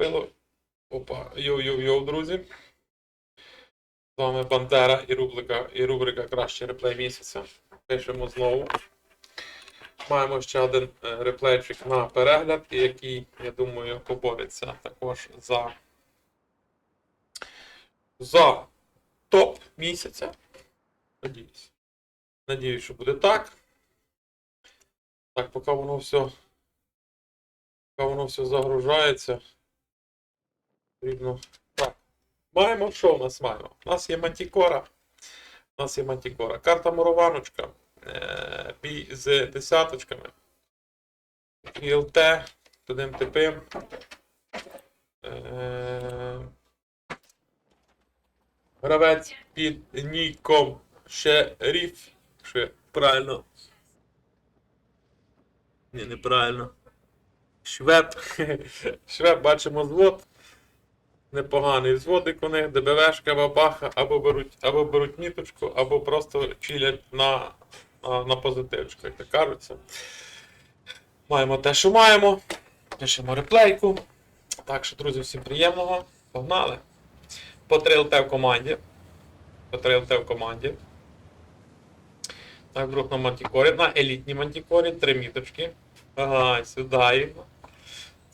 купило. Опа, йоу-йоу-йоу, друзі. З вами Бандера і рубрика, і рубрика Кращий реплей місяця. Пишемо знову. Маємо ще один е, реплейчик на перегляд, який, я думаю, побореться також за, за топ місяця. Надіюсь. Надіюсь, що буде так. Так, поки воно все. Поки воно все загружається. Потрібно. Так. Маємо, що у нас маємо? У нас є мантікора. У нас є мантікора. Карта мурованочка. Е, бій з десяточками. ІЛТ. Тудим типим. Е, гравець під ніком Шеріф. Ще правильно. Ні, неправильно. Швед. Швед, бачимо звод. Непоганий зводик у них, ДБВшка, бабаха, або беруть, або беруть міточку, або просто чилять на, на, на позитивчику, як то кажуться. Маємо те, що маємо. Пишемо реплейку. Так що, друзі, всім приємного. Погнали. По 3 ЛТ в команді. По 3 ЛТ в команді. Так, друг на мантікорі. На елітній мантікорі, три міточки. Ага, сюди.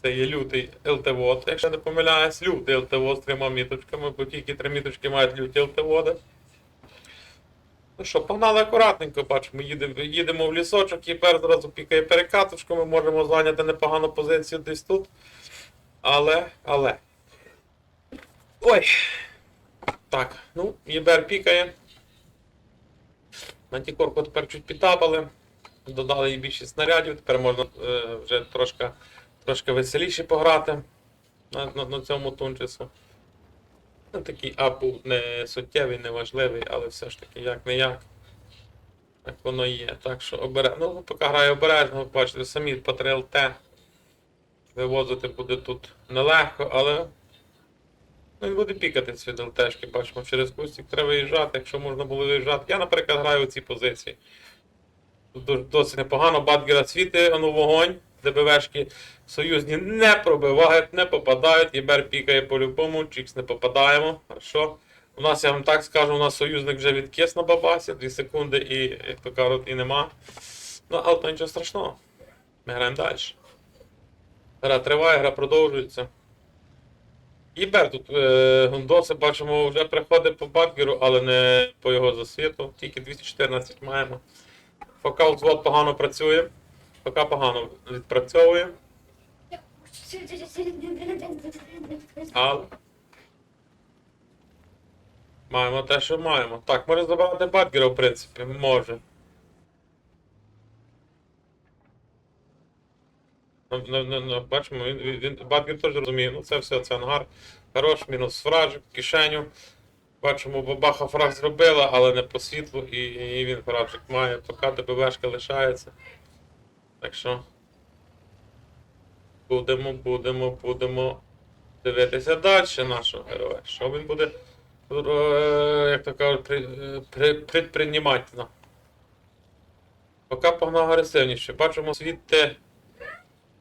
Це є лютий ЛТВОД, якщо не помиляюсь, лютий ЛТВОД з трьома міточками, бо тільки три міточки мають люті ЛТВОДи. Ну що, погнали акуратненько, бачимо, їдемо, їдемо в лісочок, Єпер зразу пікає перекаточку, ми можемо зайняти непогану позицію десь тут. Але, але. Ой. Так, ну, Єбер пікає. Мантікорку тепер чуть підтапали. Додали їй більше снарядів, тепер можна е, вже трошки, трошки веселіше пограти на, на, на цьому тунчису. Ну, такий ап не суттєвий, не важливий, але все ж таки як не як. Так воно є. Так що обере... Ну, поки грає обережно, бачите, самі по 3 ЛТ. Вивозити буде тут нелегко, але. Ну, він буде пікати ці ЛТшки, бачимо, через кустик треба виїжджати, якщо можна було виїжджати. Я, наприклад, граю у цій позиції. Тут досить непогано, Батгера світи, ну вогонь, ДБВшки союзні не пробивають, не попадають, Єбер пікає по-любому, Чікс не попадаємо. Хорошо. У нас, я вам так скажу, у нас союзник вже відкис на бабасі, 2 секунди і, то і нема. Ну, але то нічого страшного. Ми граємо далі. Гра триває, гра продовжується. Єбер тут е, Гундоси бачимо, вже приходить по Батгеру, але не по його засвіту. Тільки 214 маємо. Поки взвод погано працює. Поки погано відпрацьовує. Але. Маємо те, що маємо. Так, може забрати Батгера, в принципі, може. Ну, ну, ну, ну, бачимо, він, він, Батгер теж розуміє, ну це все, це ангар. Хорош, мінус фражик, кишеню. Бачимо, бабаха фраг зробила, але не по світлу, і, і він фражик має, поки ДБВшка лишається. Так що. Будемо, будемо, будемо дивитися далі нашого героя. Що він буде, е, як то кажуть, при, е, при, предпринімати. Поки погнав агресивніше. Бачимо звідти,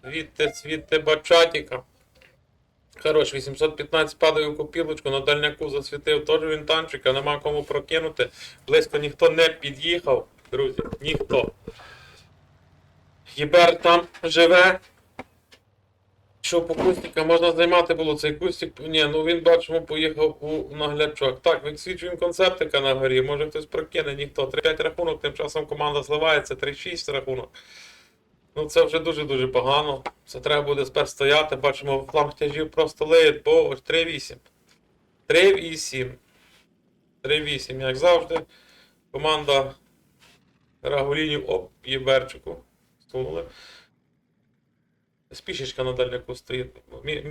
звідти, звідти бачатіка. Хорош, 815 падає у копілочку, на дальняку засвітив, теж він танчика, нема кому прокинути. Близько ніхто не під'їхав, друзі, ніхто. Єбер там живе. Що по кустика можна займати було цей кустик? Ні, ну він бачимо поїхав у наглядчок. Так, відсвічуємо концертика на горі, може хтось прокине, ніхто. 3-5 рахунок, тим часом команда зливається, 3-6 рахунок. Ну це вже дуже-дуже погано. Це треба буде спершу стояти. Бачимо, фланг тяжів просто лиють, бо 3-8. 3-8. 3-8, як завжди. Команда Рагулінів, оп, Єберчику. Стулили. Спішечка на дальняку стоїть.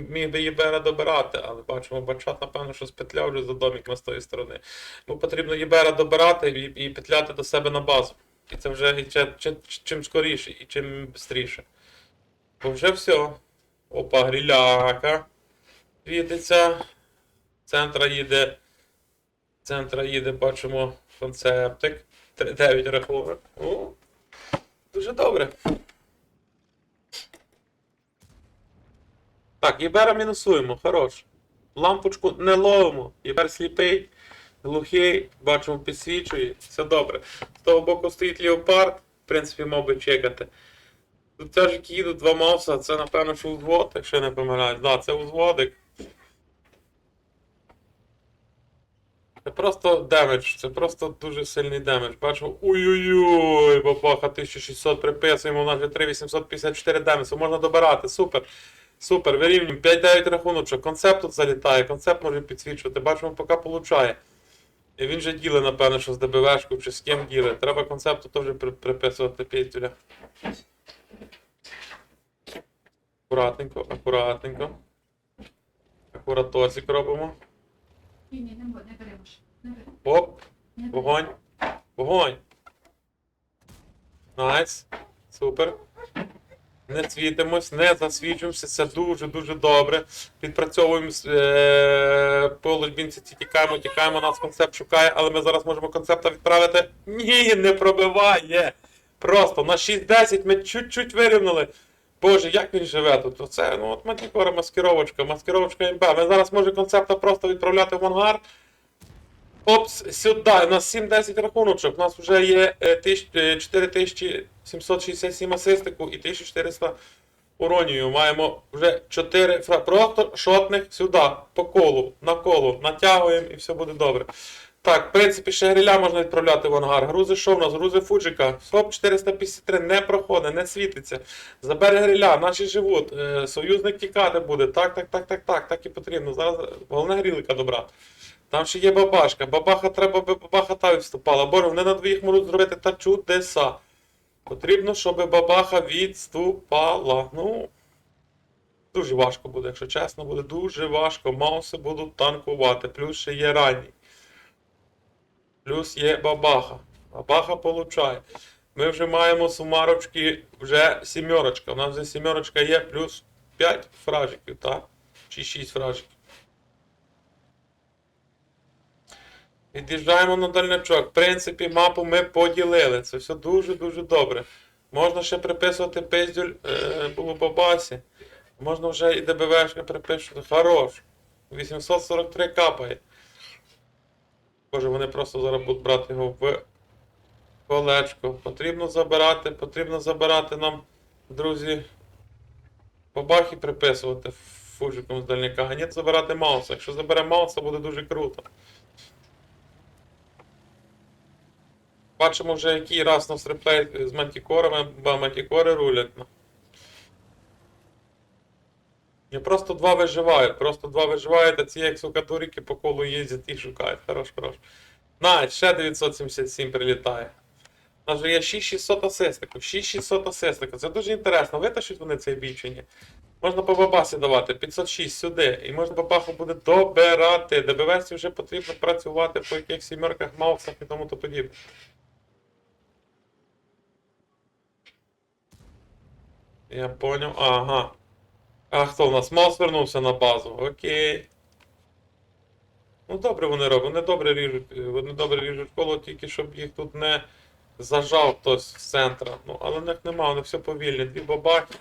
Міг, би Єбера добирати, але бачимо, бачат, напевно, що спетляв вже за доміком з тої сторони. Тому потрібно Єбера добирати і, і петляти до себе на базу. І це вже і чим, чим, чим скоріше і чим швидше. Бо вже все. Опа, гріляка. Світиться. Центра їде. Центра їде, бачимо, концептик. 9 рахунок. Дуже добре. Так, Ібера мінусуємо, хорош. Лампочку не ловимо. Ібер сліпий, глухий, бачимо, підсвічує, все добре. З того боку стоїть леопард, в принципі, мав би чекати. Тут теж їдуть два мавса, це напевно, що узвод, якщо я не помиляюсь. Да, це узводик. Це просто демедж, це просто дуже сильний демедж. Бачу, ой-ой-ой, бабаха 1600 приписуємо, у нас вже 3854 демеджу, можна добирати, супер. Супер, вирівнюємо 5-9 рахуночок. Концепт тут залітає, концепт може підсвічувати. Бачимо, поки получає. І він же діле, напевно, що з ДБВшку чи з ким діле. Треба концепту теж при- приписувати піздюля. Акуратненько, акуратненько. Акуратосик робимо. Ні, ні, не, бо- не беремо ще. Не беремо. Оп, Не беремо. вогонь. Вогонь. Найс. Супер. Не світимось, не засвічуємося, це дуже-дуже добре. Відпрацьовуємо е, по ложбінці, ці тікаємо, тікаємо, нас концепт шукає, але ми зараз можемо концепта відправити. Ні, не пробиває. Просто на 6-10 ми чуть-чуть вирівняли. Боже, як він живе тут? Оце, ну от матікора маскировочка, маскировочка імба. Ми зараз можемо концепта просто відправляти в ангар. Опс, сюди, у нас 7-10 рахуночок. У нас вже є е, тисяч- е, 4767 асистику і 1400 уронію. Маємо вже 4 фра... просто шотних сюди, по колу, на колу, натягуємо і все буде добре. Так, в принципі, ще гриля можна відправляти в ангар. Грузи що в нас? Грузи фуджика. СОП 453 не проходить, не світиться. Забере гриля, наші живуть. Е, союзник тікати буде. Так, так, так, так, так, так і потрібно. Зараз головне грілика добра. Там ще є бабашка. Бабаха треба, би бабаха та відступала. Боже, вони на двоїх можуть зробити та чудеса. Потрібно, щоб бабаха відступала. Ну. Дуже важко буде, якщо чесно, буде дуже важко. Мауси будуть танкувати. Плюс ще є ранній. Плюс є бабаха. Бабаха получає. Ми вже маємо сумарочки, вже сімерочка. У нас вже сімерочка є, плюс 5 фражиків, так? Чи 6 фражиків. Від'їжджаємо на дальнячок. В принципі, мапу ми поділили. Це все дуже-дуже добре. Можна ще приписувати пиздюль е, бабасі. Можна вже і ДБВшка приписувати. Хорош. 843 капає. Боже, вони просто зараз будуть брати його в колечко. Потрібно забирати, потрібно забирати нам, друзі, бабахи приписувати фужиком з дальняка. А ні, забирати Мауса. Якщо заберемо Мауса, буде дуже круто. Бачимо вже, який раз нас реплей з мантікорами, ба мантікори рулять. ну. І просто два виживають, просто два виживають, а ці як сука турики по колу їздять і шукають. Хорош, хорош. На, ще 977 прилітає. У нас вже є 6600 асистиків, 6600 асистиків. Це дуже інтересно. Витащать вони цей бій чи ні? Можна по бабасі давати 506 сюди. І можна бабаху буде добирати. ДБВС вже потрібно працювати по яких сімерках, маусах і тому то подібне. Я понял. Ага. А хто у нас? Маус вернувся на базу. Окей. Ну добре вони роблять, вони добре ріжуть, е, вони добре ріжуть коло, тільки щоб їх тут не зажав хтось з центра. Ну, але в них нема, вони все повільні. Дві бабахи.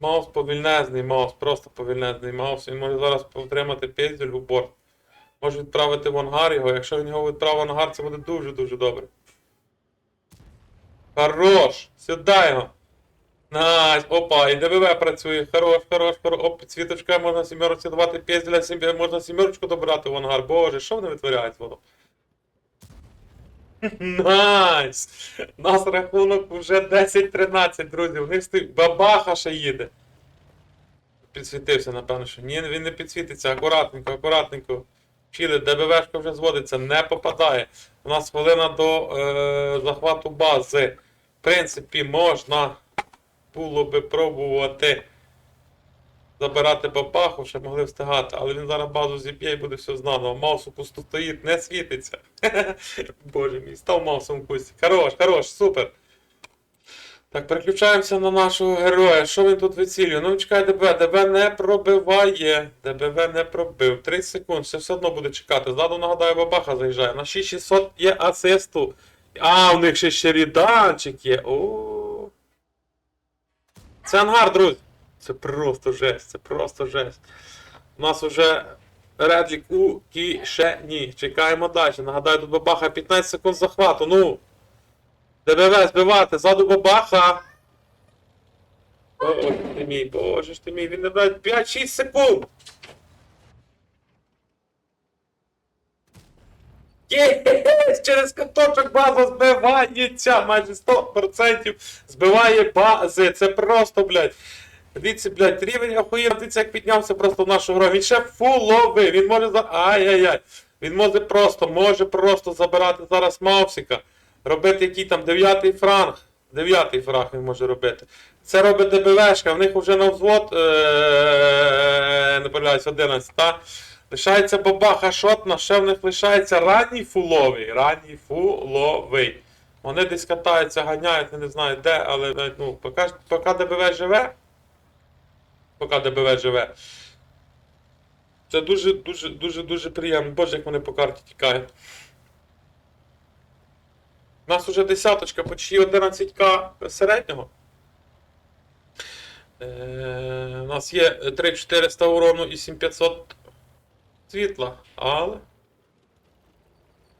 Маус повільнезний, маус, просто повільнезний маус. Він може зараз отримати піздюль у борт. Може відправити в ангар його. Якщо він його відправив в ангар, це буде дуже-дуже добре. Хорош! Сюди його! Найс, опа, і ДВВ працює. Хорош, хорош, хорош. Оп, підсвіточка, можна сімерочці давати пізділя, сім'я, можна сімерочку добирати в ангар. Боже, що вони витворяють воно? Найс! У нас рахунок вже 10-13, друзі. У них стоїть бабаха ще їде. Підсвітився, напевно, що. Ні, він не підсвітиться. Акуратненько, акуратненько. Вчили, ДБВшка вже зводиться, не попадає. У нас хвилина до е, захвату бази. В принципі, можна було би пробувати забирати бабаху, щоб могли встигати, але він зараз базу зіб'є і буде все знано. Маусу пусто стоїть, не світиться. Боже мій, став маусом в кусті. Хорош, хорош, супер. Так, переключаємося на нашого героя. Що він тут вицілює? Ну, чекай, ДБ. ДБ не пробиває. ДБВ не пробив. 30 секунд, все все одно буде чекати. Ззаду, нагадаю, бабаха заїжджає. На 6600 є асисту. А, у них ще ще ріданчик є. О. Це ангар, друзі. Це просто жесть, це просто жесть. У нас уже редлік у кишені. Чекаємо далі. Нагадаю, тут бабаха 15 секунд захвату. Ну. ДБВ збивати, ззаду бабаха. Боже ти мій, боже ж ти мій, він не дає 5-6 секунд. Єс! Через каточок база збивається майже 100% збиває бази. Це просто, блядь. Дивіться, блядь, рівень охуєнно, дивіться, як піднявся просто в нашу гру. Він ще фуловий, він може за. Ай-яй-яй. Він може просто, може просто забирати зараз Маусіка, робити який там дев'ятий франг. Дев'ятий франг він може робити. Це робить ДБВшка, в них вже на взвод, е, не помиляюсь, 11, та? Лишається бабаха шотна, ще в них лишається ранній фуловий. Ранній фуловий. Вони десь катаються, ганяють, не знаю де, але ну, поки, поки ДБВ живе, поки ДБВ живе. Це дуже, дуже, дуже, дуже приємно. Боже, як вони по карті тікають. У нас уже десяточка, почти 11к середнього. Е, у нас є 3400 урону і 7500 світла, але.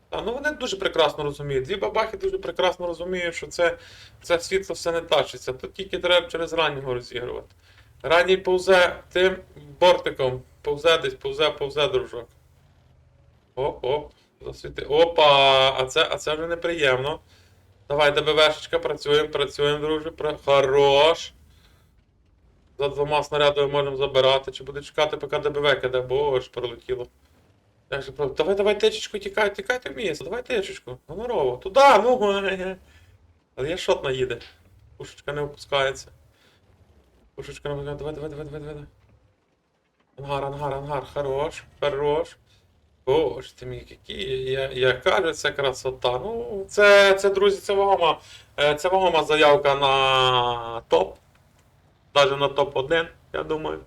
Та, ну вони дуже прекрасно розуміють. Дві бабахи дуже прекрасно розуміють, що це, це світло все не тачиться. Тут тільки треба через раннього розігрувати. Ранній повзе тим бортиком. Повзе десь, повзе, повзе, дружок. Оп, оп. Засвіти. Опа! А це, а це вже неприємно. Давай, ДБВшечка, працюємо, працюємо, друже. Хорош. За двома снарядами можемо забирати. Чи буде чекати, поки ДБВ киде, бо ж пролетіло. Як же про- Давай, давай течечку, тікай, тікайте в місце, давай течечку. Гонорово. Туди, ну. Але є шот наїде. Пушечка не опускається. Пушечка не опускається. Давай, давай, давай, давай, давай. Ангар, ангар, ангар, хорош, хорош. Боже ти мій, які, я, яка же це красота. Ну, це, це, друзі, це вагома, е, це вагома заявка на топ. Навіть на топ-1, я думаю.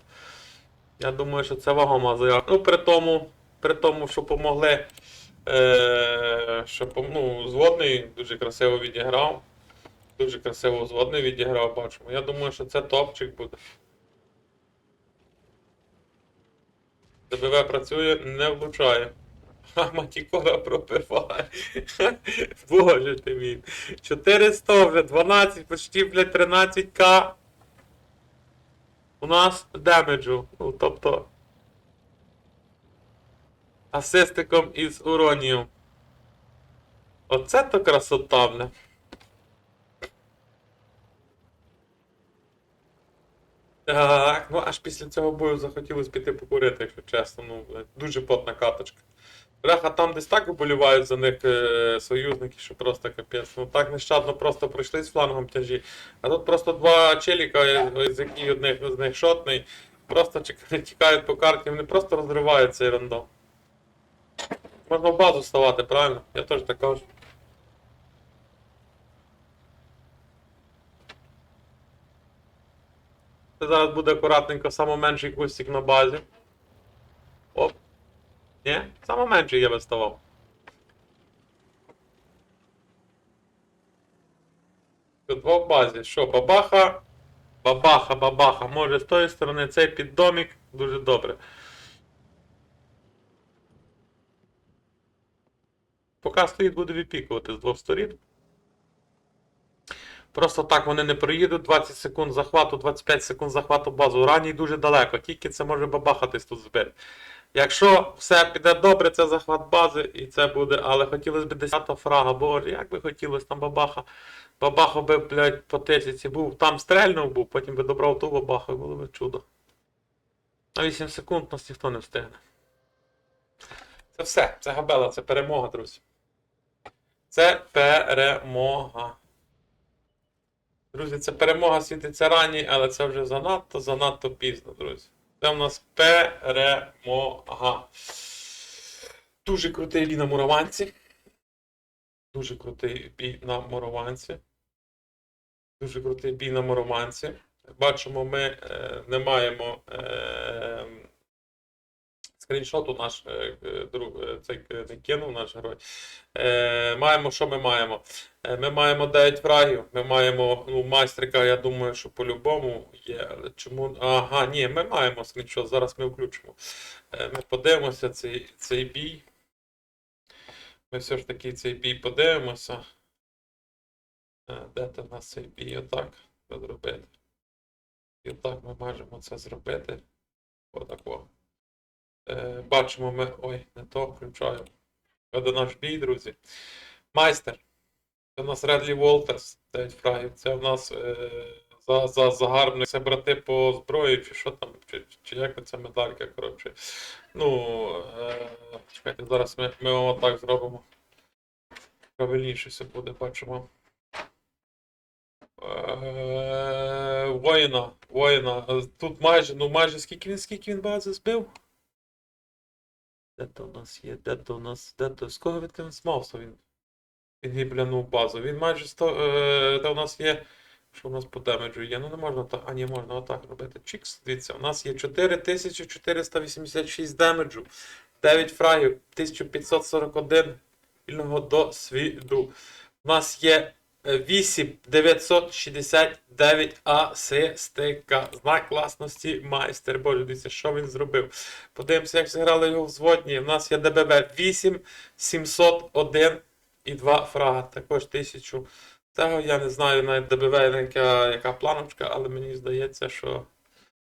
Я думаю, що це вагома заявка. Ну, при тому, при тому, що помогли. Е, що ну, зводний дуже красиво відіграв. Дуже красиво зводний відіграв, бачимо. Я думаю, що це топчик буде. ДБВ працює, не влучає. А Матікора пробиває. Боже ти мій. 400 вже, 12, почти, блядь, 13к. У нас демеджу. Ну, тобто. Асистиком із уронієм. Оце то красота, бля. Так, ну аж після цього бою захотілося піти покурити, якщо чесно. Ну, дуже потна каточка. Бляха, там десь так уболівають за них е, союзники, що просто капець. Ну так нещадно просто пройшли з флангом тяжі. А тут просто два челіка, з яких одних з них шотний, просто тікають по карті, вони просто розривають цей рандом. Можна в базу ставати, правильно? Я теж так кажу. Це зараз буде акуратненько, найменший кустик на базі. Ні? Саме менший я би ставав. Тут в базі. Що, бабаха? Бабаха, бабаха. Може з тої сторони цей піддомік. Дуже добре. Поки стоїть, буде випікувати з двох сторін. Просто так вони не проїдуть. 20 секунд захвату, 25 секунд захвату базу. Ранній дуже далеко. Тільки це може бабахатись тут збити. Якщо все піде добре, це захват бази і це буде. Але хотілося б 10 фрага, боже, як би хотілося там бабаха. Бабаха би, блядь, по тисячі був. Там стрельнув був, потім би добрав ту бабаху було б чудо. На 8 секунд нас ніхто не встигне. Це все. Це габела, це перемога, друзі. Це перемога. Друзі, це перемога світиться ранній, але це вже занадто, занадто пізно, друзі. Це в нас перемога. Дуже крутий бій на мурованці. Дуже крутий бій на мурованці. Дуже крутий бій на мурованці. Бачимо, ми е, не маємо, е, скріншоту наш е, е, друг е, цей кинув наш герой. Маємо, що ми маємо? Ми маємо 9 фрагів, ми маємо ну, майстрика, я думаю, що по-любому є. Але чому. Ага, ні, ми маємо скріншот, зараз ми включимо. Ми подивимося цей, цей бій. Ми все ж таки цей бій подивимося. Де там у нас цей бій? Отак зробити. І отак ми можемо це зробити. Отако. Е, бачимо ми. Ой, не то включаю. Це наш бій, друзі. Майстер. Це у нас Редлі Волтерс, 9 фрагів. Це у нас е, за, за загарбник. Це брати по зброї, чи що там, чи, чи як ця медалька, коротше. Ну, е, чекайте, зараз ми, ми вам отак зробимо. Правильніше все буде, бачимо. Е, воїна, воїна. Тут майже, ну майже скільки він, скільки він бази збив? Де то у нас є? Де то у нас? Де то? З кого від він Смауса він? Він базу. Він майже 100. Е, де у нас є. Що у нас по демеджу є? Ну не можна так. А ні, можна отак робити. Чікс. Дивіться, у нас є 4486 демеджу, 9 фрагів, 1541 вільного досвіду. У нас є е, 8969 асистика. Знак класності майстер. Боже, дивіться, що він зробив. Подивимося, як зіграли його взводні. У нас є ДББ 8701 і 2 фрага. Також 1000. Цього я не знаю навіть ДБВ, яка, яка планочка, але мені здається, що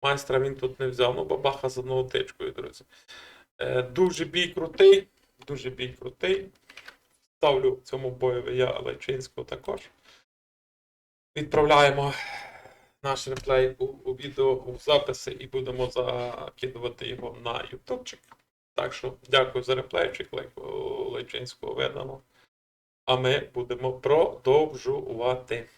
майстра він тут не взяв. Ну, бабаха з одного тичкою, друзі. Е, дуже бій крутий. Дуже бій крутий. Ставлю цьому боєві я Лайчинського також. Відправляємо наш реплей у, у відео у записи і будемо закидувати його на ютубчик. Так що дякую за реплейчик Лай- Лайчинського видано. А ми будемо продовжувати.